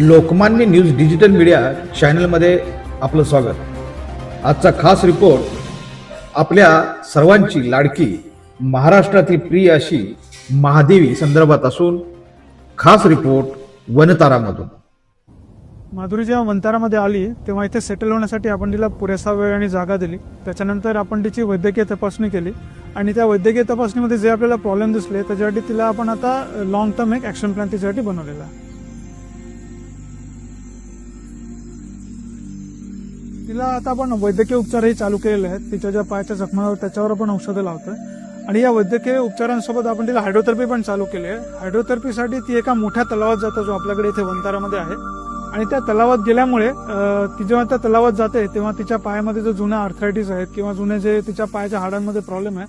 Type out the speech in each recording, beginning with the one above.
Lokmanya news digital media चॅनलमध्ये आपलं स्वागत. आजचा खास रिपोर्ट आपल्या सर्वांची लाडकी महाराष्ट्रातील प्रिय अशी महादेवी संदर्भात असून खास रिपोर्ट वनतारामधून. माधुरी जेव्हा वनतारामध्ये आली तेव्हा इथे सेटल होण्यासाठी आपण तिला पुरेसा वेळ आणि जागा दिली. त्याच्यानंतर आपण तिची वैद्यकीय तपासणी केली आणि त्या वैद्यकीय तपासणीमध्ये जे आपल्याला प्रॉब्लेम दिसले त्याच्यासाठी तिला आपण आता लॉंग टर्म एक ऍक्शन प्लॅन तिच्यासाठी बनवलेला. आहे तिला आता आपण वैद्यकीय उपचारही चालू केलेले आहेत. तिच्या ज्या पायाच्या जखमावर त्याच्यावर आपण औषधं लावतोय. आणि या वैद्यकीय उपचारांसोबत आपण तिला हायड्रोथेरपी पण चालू केली आहे. हायड्रोथेरपीसाठी ती एका मोठ्या तलावात जातो जो आपल्याकडे इथे वंतारामध्ये आहे. आणि त्या तलावात गेल्यामुळे ती जेव्हा त्या तलावात जाते तेव्हा तिच्या पायामध्ये जो जुन्या आर्थरायटिस आहेत किंवा जुने जे तिच्या पायाच्या हाडांमध्ये प्रॉब्लेम आहे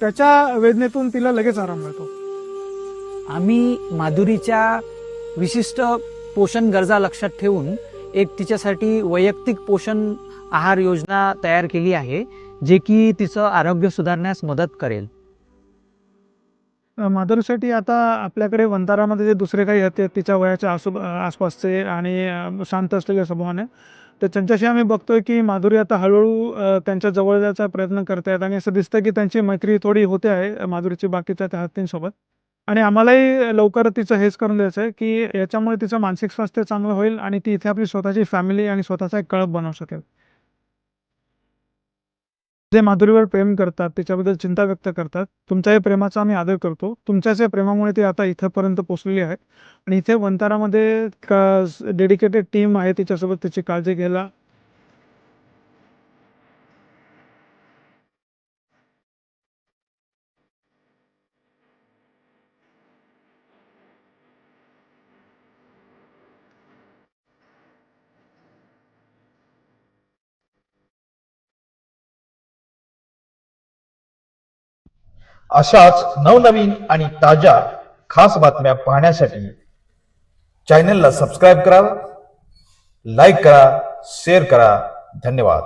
त्याच्या वेदनेतून तिला लगेच आराम मिळतो. आम्ही माधुरीच्या विशिष्ट पोषण गरजा लक्षात ठेवून एक तिच्यासाठी वैयक्तिक पोषण आहार योजना तयार केली आहे जे की तिचं आरोग्य सुधारण्यास मदत करेल. माधुरीसाठी आता आपल्याकडे वंतारामध्ये जे दुसरे काही आहेत तिच्या वयाच्या आसू आसपासचे आणि शांत असलेले स्वभावाने तर त्यांच्याशी आम्ही बघतोय की माधुरी आता हळूहळू त्यांच्या जवळ जायचा प्रयत्न करतायत आहेत आणि असं दिसतं की त्यांची मैत्री थोडी होते आहे माधुरीची बाकीच्या त्या हत्तींसोबत आणि आम्हालाही लवकर तिचं हेच करून द्यायचं आहे की याच्यामुळे तिचं मानसिक स्वास्थ्य चांगलं होईल आणि ती इथे आपली स्वतःची फॅमिली आणि स्वतःचा एक कळप बनवू शकेल. जे माधुरीवर प्रेम करतात तिच्याबद्दल चिंता व्यक्त करतात तुमच्याही प्रेमाचा आम्ही आदर करतो. तुमच्याच या प्रेमामुळे ती आता इथंपर्यंत पोचलेली आहे. आणि इथे वंतारामध्ये डेडिकेटेड टीम आहे तिच्यासोबत तिची काळजी घ्यायला. अशाच नवनवीन आणि ताज्या खास बातम्या पाहण्यासाठी चॅनलला सबस्क्राईब करा लाईक करा शेअर करा. धन्यवाद.